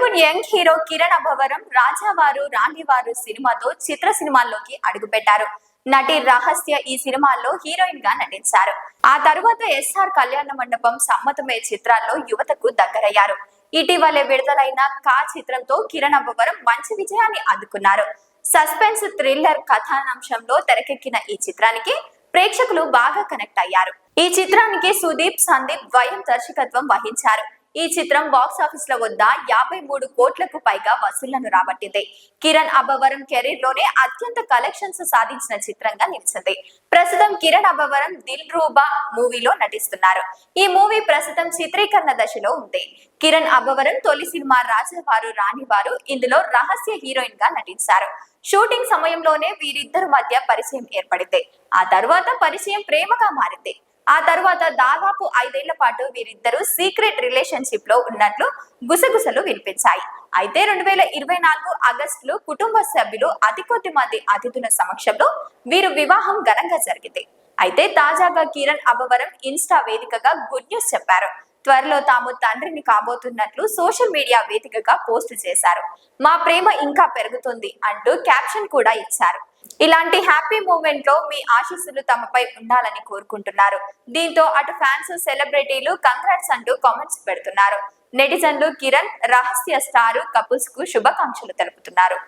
Bollywood young hero Kiran Abbavaram Rajavaru Ranivaru సినిమాతో చిత్ర సినిమాల్లోకి అడుగుపెట్టారు. నటి రహస్య ఈ సినిమాల్లో హీరోయిన్గా నటించారు. ఆ తరువాత ఎస్ఆర్ కళ్యాణ మండపం సమ్మతమే చిత్రాల్లో యువతకు దగ్గరయ్యారు. ఇటీవలే విడుదలైన కా చిత్రంతో కిరణ్ అబ్బవరం మంచి విజయాన్ని అందుకున్నారు. సస్పెన్స్ థ్రిల్లర్ కథాంశంలో తెరకెక్కిన ఈ చిత్రానికి ప్రేక్షకులు బాగా కనెక్ట్ అయ్యారు. ఈ చిత్రానికి సుదీప్ సందీప్ ద్వయం దర్శకత్వం వహించారు. ఈ చిత్రం బాక్స్ ఆఫీస్లో వద్ద యాభై మూడు కోట్లకు పైగా వసూళ్ళను రాబట్టింది. కిరణ్ అబ్బవరం కెరీర్లోనే అత్యంత కలెక్షన్స్ సాధించిన చిత్రంగా నిలిచింది. ప్రస్తుతం కిరణ్ అబ్బవరం దిల్ రూబా మూవీలో నటిస్తున్నారు. ఈ మూవీ ప్రస్తుతం చిత్రీకరణ దశలో ఉంది. కిరణ్ అబ్బవరం తొలి సినిమా రాజావారు రాణివారు ఇందులో రహస్య హీరోయిన్గా నటించారు. షూటింగ్ సమయంలోనే వీరిద్దరు మధ్య పరిచయం ఏర్పడింది. ఆ తర్వాత పరిచయం ప్రేమగా మారింది. ఆ తర్వాత దాదాపు ఐదేళ్ళ పాటు వీరిద్దరూ సీక్రెట్ రిలేషన్షిప్లో ఉన్నట్లు గుసగుసలు వినిపించాయి. అయితే రెండు వేల ఇరవై నాలుగు ఆగస్టులో కుటుంబ సభ్యులు అతి కొద్ది మంది అతిథుల సమక్షంలో వీరు వివాహం ఘనంగా జరిగింది. అయితే తాజాగా కిరణ్ అబవరం ఇన్స్టా వేదికగా గుడ్ న్యూస్ చెప్పారు. త్వరలో తాము తండ్రిని కాబోతున్నట్లు సోషల్ మీడియా వేదికగా పోస్ట్ చేశారు. మా ప్రేమ ఇంకా పెరుగుతుంది అంటూ క్యాప్షన్ కూడా ఇచ్చారు. ఇలాంటి హ్యాపీ మూమెంట్లో మీ ఆశీస్సులు తమపై ఉండాలని కోరుకుంటున్నారు. దీంతో అటు ఫ్యాన్స్ సెలబ్రిటీలు కంగ్రాట్స్ అంటూ కామెంట్స్ పెడుతున్నారు. నెటిజన్లు కిరణ్ రహస్య స్టార్ కపుల్స్కు శుభాకాంక్షలు తెలుపుతున్నారు.